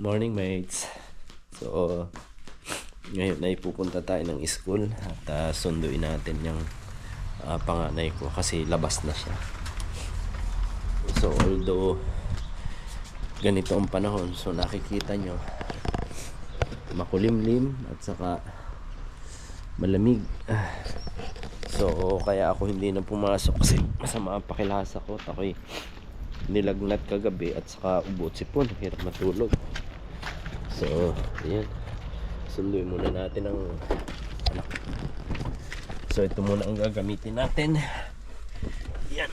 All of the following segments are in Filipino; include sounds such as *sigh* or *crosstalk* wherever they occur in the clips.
Morning mates. So, ngayon ay pupunta tayo ng school at ah, sunduin natin yung ah, panganay ko kasi labas na siya. So, although ganito ang panahon, so nakikita nyo makulimlim at saka malamig. So, kaya ako hindi na pumasok kasi masama ang pakilasa ko at ako'y nilagnat kagabi at saka ubot sipon. Hirap matulog. So, ayan. Sunduin muna natin ang anak. So, ito muna ang gagamitin natin. Yan.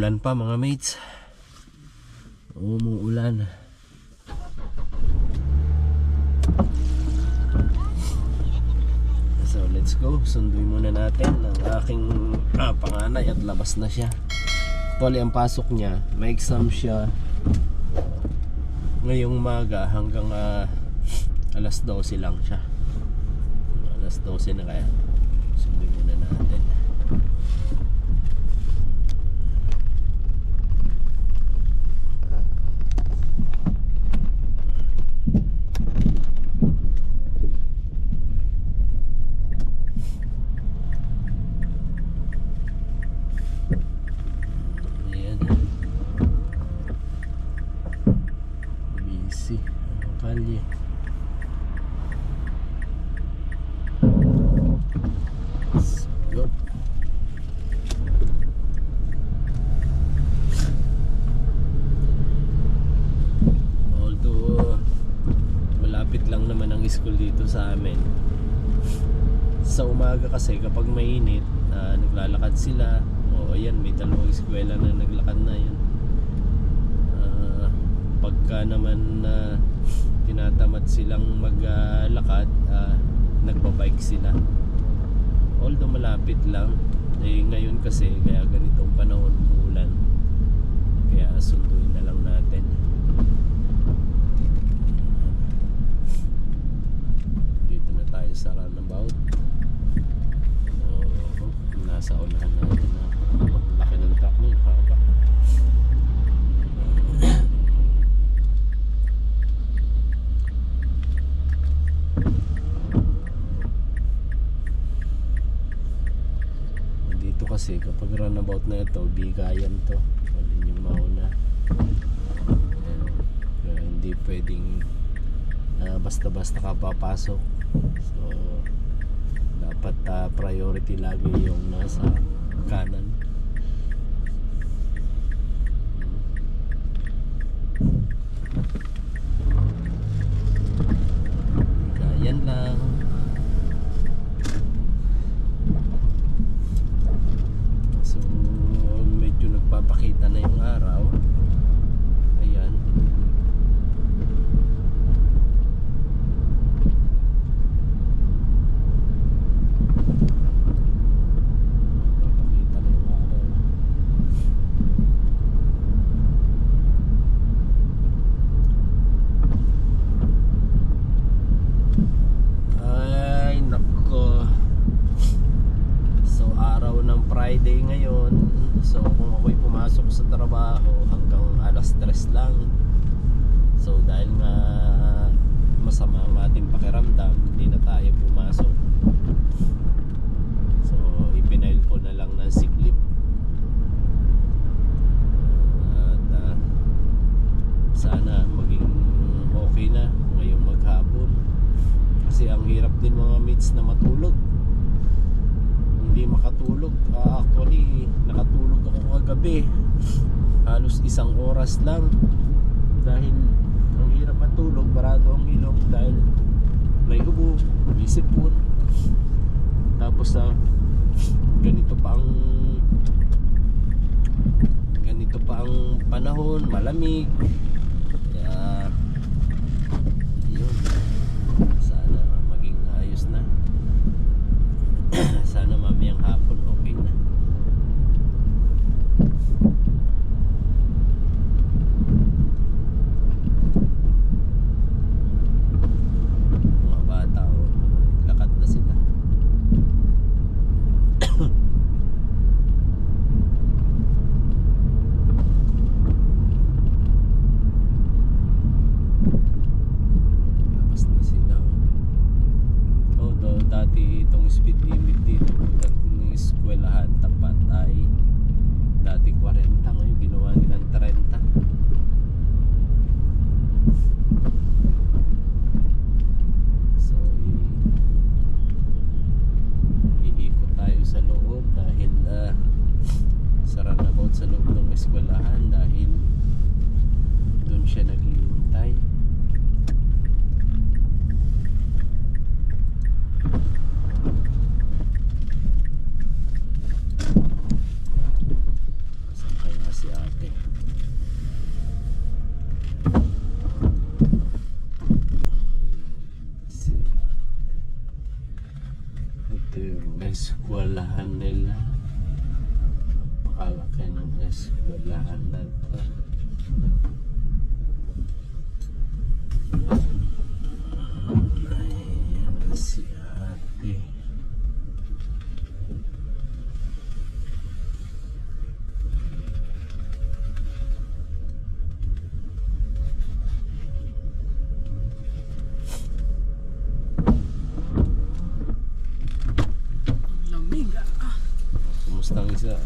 Umuulan pa mga mates. Umuulan. So let's go. Sunduin muna natin ang aking ah, panganay at labas na siya. Actually ang pasok niya, may exam siya ngayong umaga hanggang ah, alas 12 lang siya. Alas 12 na kaya. Sunduin muna natin. Ayan. Busy. Ang kalye. So, go. Although malapit lang naman ang school dito sa amin. Sa umaga kasi kapag mainit, ah, naglalakad sila. O ayan, may dalawang eskwela na naglakad na yan. Ah, pagka naman na tinatamad silang maglakad, uh, nagbabike sila. Although malapit lang, eh ngayon kasi kaya ganitong panahon umulan. Kaya sunduin na lang natin. Dito na tayo sa roundabout. Oo, nasa unahan natin na laki ng truck mo, haba. Dito kasi kapag runabout na ito, bigayan to. Alin yung mauna. Kaya hindi pwedeng ah, basta-basta ka papasok. So, dapat ah, priority lagi yung nasa kanan. Bigayan lang. So, medyo nagpapakita na yung araw. Ayan. Nagpapakita na yung araw. Ay, nako. So araw ng Friday ngayon So kung pumasok sa trabaho hanggang alas 3 lang. So dahil nga masama ang ating pakiramdam Hindi na tayo pumasok. So ipinail ko na lang ng sick leave At ah, sana maging okay na ngayong maghapon. Kasi ang hirap din mga mates na matulog hindi makatulog. Ah, actually, nakatulog ako kagabi. Halos isang oras lang. Dahil ang hirap matulog, barado ang ilong dahil may ubo, may sipon. Tapos sa ganito pa ang ganito pa ang panahon, malamig.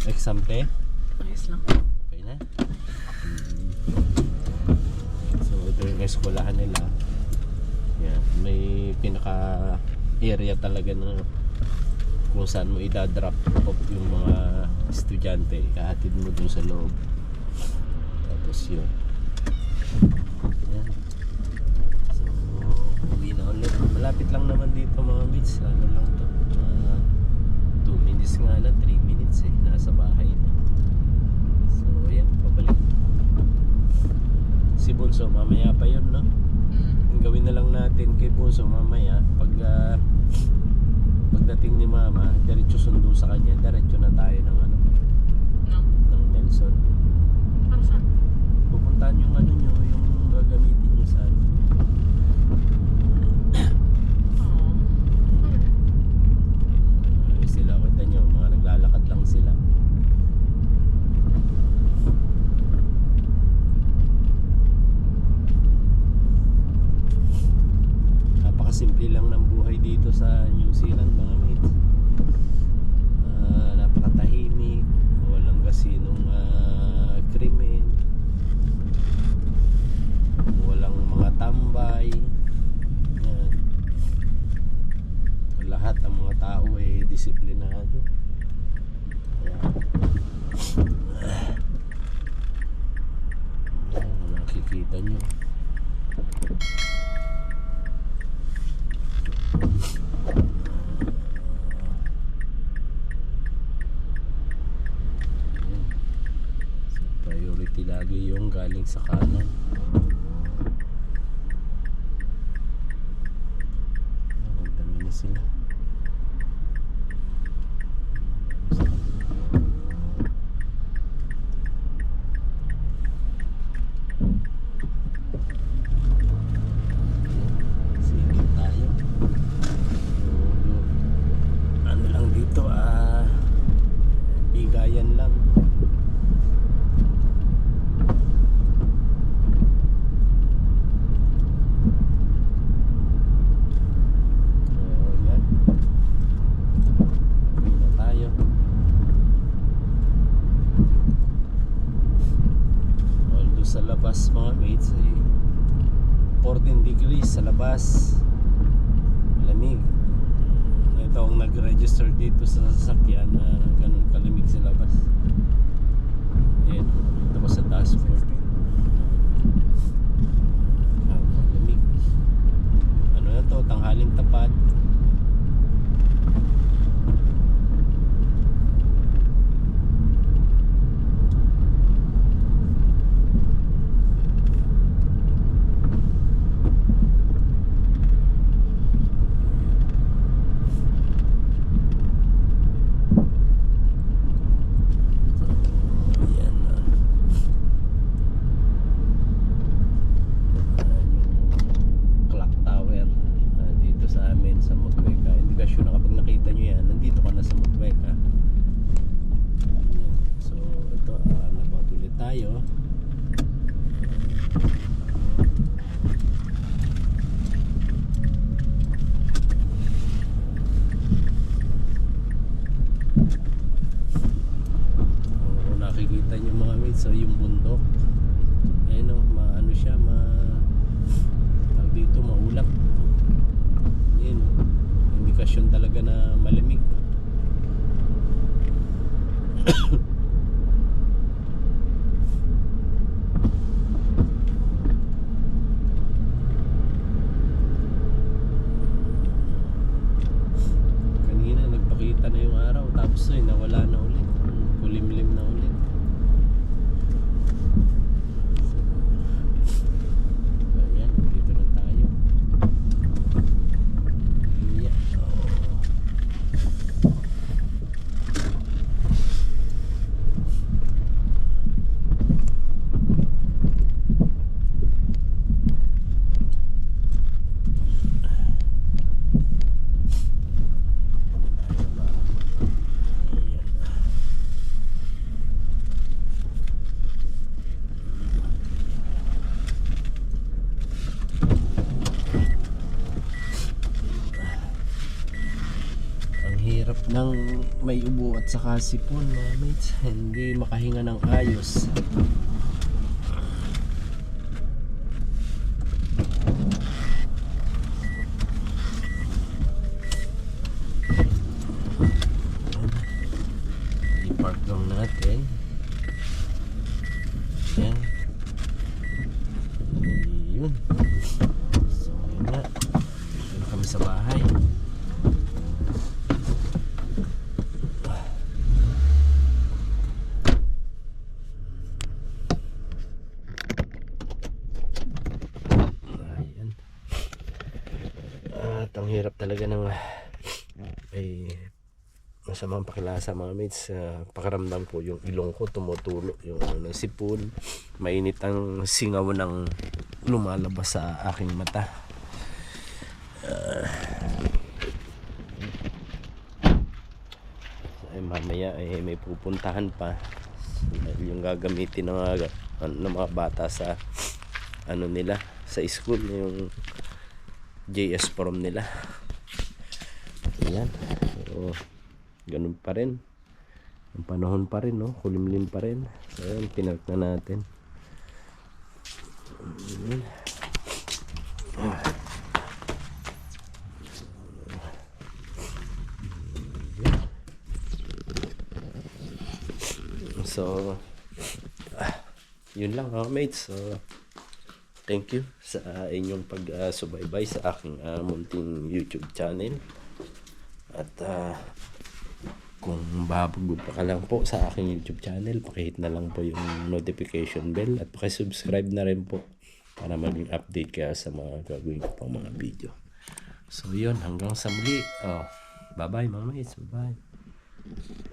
Kumusta ang isa? Exam te? Ayos lang. Okay na? So ito yung eskwelahan nila. Yan. May pinaka area talaga na kung saan mo idadrop off yung mga estudyante. Kahatid mo dun sa loob. Tapos yun. Yan. So, uwi na ulit. Malapit lang naman dito mga mates. Ano lang to? 2 minutes nga lang. 3 minutes eh. Nasa bahay na. So, ayan, pabalik. Si Bunso, mamaya pa yun, no? Ang gawin na lang natin kay Bunso mamaya, pag ah, pagdating ni Mama, diretso sundo sa kanya, diretso na tayo ng ano, No. ng Nelson. Para saan? Pupuntahan yung ano nyo, yung gagamitin nyo sa ano. Oo. Ayun sila, kita nyo, mga naglalakad lang sila. Napakasimple lang ng buhay dito sa New Zealand mga mates. Ah, napakatahimik, walang gasinong ah, krimen, walang mga tambay. Yan lahat ang mga tao ay disiplinado. Kaya, Ayan, nakikita nyo. Ayan. So, priority lagi yung galing sa kanan. Ayan, ang dami na sila. Sige tayo. So, ano lang dito ah bigayan lang. So, yan. Uwi na tayo. Although sa labas mga mates ay 14 degrees sa labas. Malamig. Ito ang nag-register dito sa sasakyan na ganun kalamig sa labas. so yung bundok. Ayun oh, o maano siya ma tawag dito maulap ayun o indikasyon talaga na malamig. *coughs* may ubo at saka sipon mga mates. Hindi makahinga ng ayos. I-park lang natin. Yan. Yun. So, yun na. Dito na kami sa bahay. Ayan. At ang hirap talaga ng ay masamang pakilasa mga mates sa pakaramdam ko yung ilong ko tumutulo yung ano ng sipon. Mainit ang singaw ng lumalabas sa aking mata. Ah. ay mamaya ay may pupuntahan pa. Yung gagamitin ng mga, ng mga bata sa ano nila sa school yung JS prom nila. Ayan. So ganun pa rin ang panahon pa rin no kulimlim pa rin so ayan pinark na natin ayan. So, yun lang mga mates. So, thank you sa inyong pag-subaybay sa aking ah, munting YouTube channel. At ah, kung bago pa ka lang po sa aking YouTube channel, pakihit na lang po yung notification bell at pakisubscribe na rin po para maging update kaya sa mga gagawin ko pang mga video. So yun, hanggang sa muli. Oh, bye-bye mga mates. Bye-bye.